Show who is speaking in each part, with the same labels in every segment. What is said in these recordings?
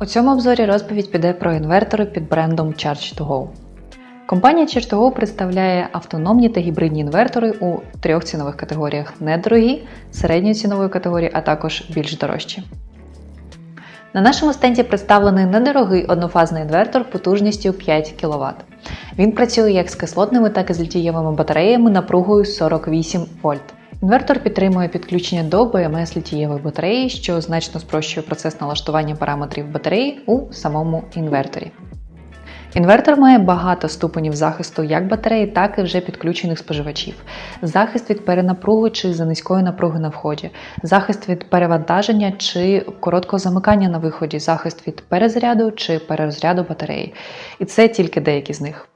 Speaker 1: У цьому обзорі розповідь піде про інвертори під брендом Charge2Go. Компанія Charge2Go представляє автономні та гібридні інвертори у трьох цінових категоріях: недорогі, середньої цінової категорії, а також більш дорожчі. На нашому стенді представлений недорогий однофазний інвертор потужністю 5 кВт. Він працює як з кислотними, так і з літієвими батареями напругою 48 вольт. Інвертор підтримує підключення до БМС літієвої батареї, що значно спрощує процес налаштування параметрів батареї у самому інверторі. Інвертор має багато ступенів захисту як батареї, так і вже підключених споживачів. Захист від перенапруги чи за низької напруги на вході, захист від перевантаження чи короткого замикання на виході, захист від перезаряду чи перерозряду батареї. І це тільки деякі з них.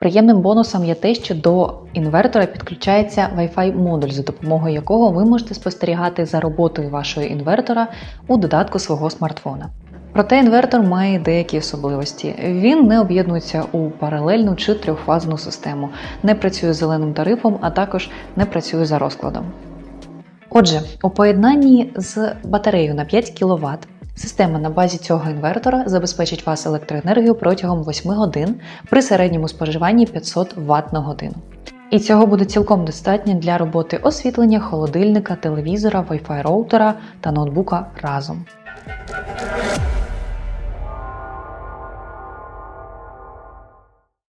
Speaker 1: Приємним бонусом є те, що до інвертора підключається Wi-Fi модуль, за допомогою якого ви можете спостерігати за роботою вашого інвертора у додатку свого смартфона. Проте інвертор має деякі особливості. Він не об'єднується у паралельну чи трьохфазну систему, не працює зеленим тарифом, а також не працює за розкладом. Отже, у поєднанні з батареєю на 5 кВт система на базі цього інвертора забезпечить вас електроенергію протягом 8 годин при середньому споживанні 500 Вт на годину. І цього буде цілком достатньо для роботи освітлення, холодильника, телевізора, Wi-Fi роутера та ноутбука разом.